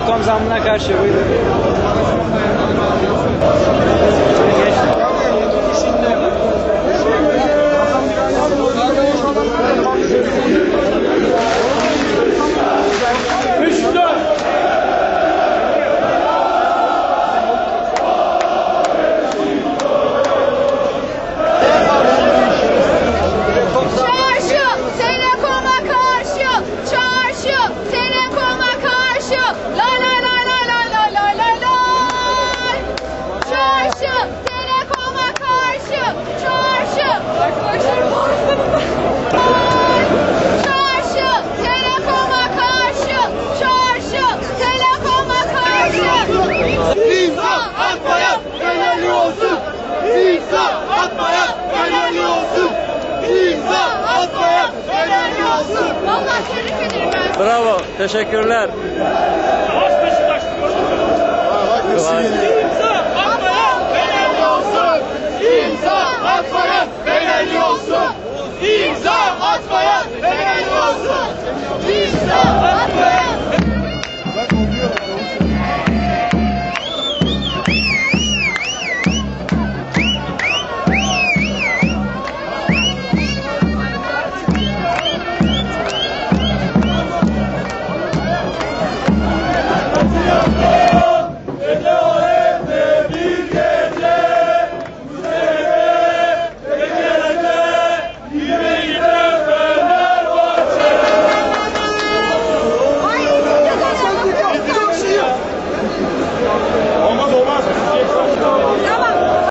игрокам замна карşı. Buyurun. İmza atmaya helali olsun. İmza atmaya helali olsun. Vallahi tebrik ederim ben. Bravo. Teşekkürler. Savaş Beşiktaş. Kolay. İmza atmaya helali olsun. İmza atmaya helali olsun. İmza atmaya helali olsun. İmza atmaya Vamos, vamos.